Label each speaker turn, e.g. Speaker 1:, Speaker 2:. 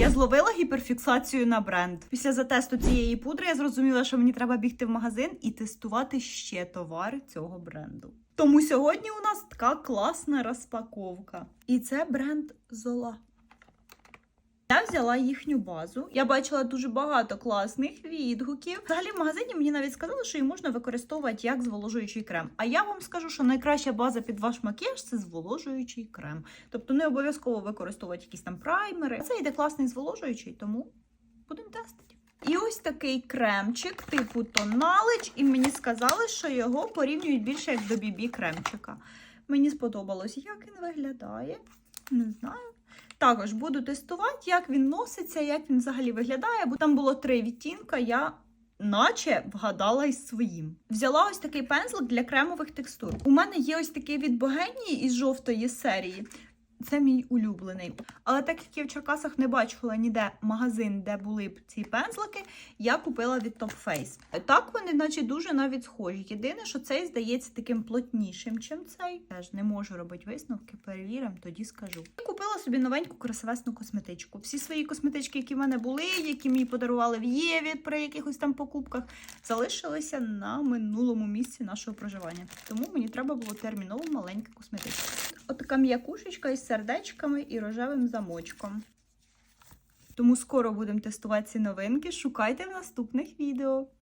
Speaker 1: Я зловила гіперфіксацію на бренд. Після затесту цієї пудри я зрозуміла, що мені треба бігти в магазин і тестувати ще товари цього бренду. Тому сьогодні у нас така класна розпаковка. І це бренд Зола. Взяла їхню базу. Я бачила дуже багато класних відгуків. Взагалі в магазині мені навіть сказали, що її можна використовувати як зволожуючий крем. А я вам скажу, що найкраща база під ваш макіяж це зволожуючий крем. Тобто не обов'язково використовувати якісь там праймери. Це йде класний зволожуючий, тому будемо тестити. І ось такий кремчик типу тоналич, і мені сказали, що його порівнюють більше як до бібі кремчика. Мені сподобалось, як він виглядає. Не знаю. Також буду тестувати, як він носиться, як він взагалі виглядає, бо там було три відтінка. Я наче вгадала із своїм. Взяла ось такий пензлик для кремових текстур. У мене є ось такий від Богенії із жовтої серії. Це мій улюблений. Але так як я в Черкасах не бачила ніде магазин, де були б ці пензлики, я купила від Top Face. Так вони, наче, дуже навіть схожі. Єдине, що цей здається таким плотнішим, чим цей. Теж не можу робити висновки, перевіримо, тоді скажу. Я купила собі новеньку красивесну косметичку. Всі свої косметички, які в мене були, які мені подарували в Єві при якихось там покупках, залишилися на минулому місці нашого проживання. Тому мені треба було терміново маленька косметичка. Отака м'якушечка із сердечками і рожевим замочком. Тому скоро будемо тестувати ці новинки. Шукайте в наступних відео.